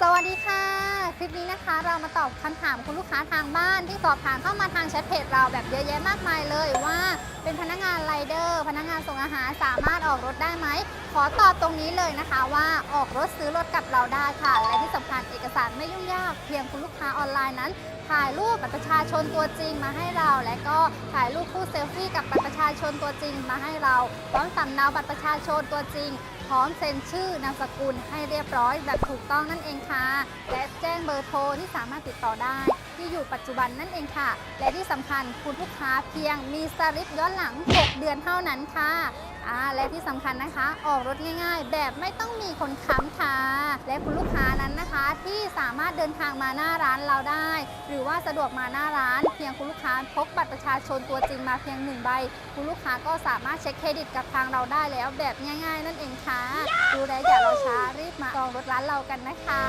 สวัสดีค่ะ คลิปนี้นะคะเรามาตอบคำถามคุณลูกค้าทางบ้านที่สอบถามเข้ามาทางแชทเพจเราแบบเยอะแยะมากมายเลยว่า เป็นพนักงานไรเดอร์ พนักงานส่งอาหารสามารถออกรถได้ไหม ขอตอบตรงนี้เลยนะคะว่าออกรถซื้อรถกับเราได้ค่ะ และที่สำคัญเอกสารไม่ยุ่งยาก เพียงคุณลูกค้าออนไลน์นั้น ถ่ายรูปบัตรประชาชนตัวจริงมาให้เรา และก็ถ่ายรูปคู่เซลฟี่กับบัตรประชาชนตัวจริงมาให้เราพร้อมสำเนาบัตรประชาชนตัวจริง ร้อมเซ็นชื่อนามสกุลให้เรียบร้อยแบบถูกต้องนั่นเองค่ะ และแจ้งเบอร์โทรที่สามารถติดต่อได้ ที่อยู่ปัจจุบันนั่นเองค่ะ และที่สำคัญคุณลูกค้าเพียงมีสลิปย้อนหลัง 6 เดือนเท่านั้นค่ะอ่าและที่สำคัญนะคะ ออกรถง่าย ๆ แบบไม่ต้องมีคนค้ำค่ะ และคุณลูกค้านั้นนะคะ ที่สามารถเดินทางมาหน้าร้านเราได้ หรือว่าสะดวกมาหน้าร้าน เพียงคุณลูกค้าพกบัตรประชาชนตัวจริงมาเพียงหนึ่งใบ คุณลูกค้าก็สามารถเช็คเครดิตกับทางเราได้แล้วแบบง่าย ๆ นั่นเองค่ะ ดูแลอย่ารอช้ารีบมาจองรถร้านเรากันนะคะ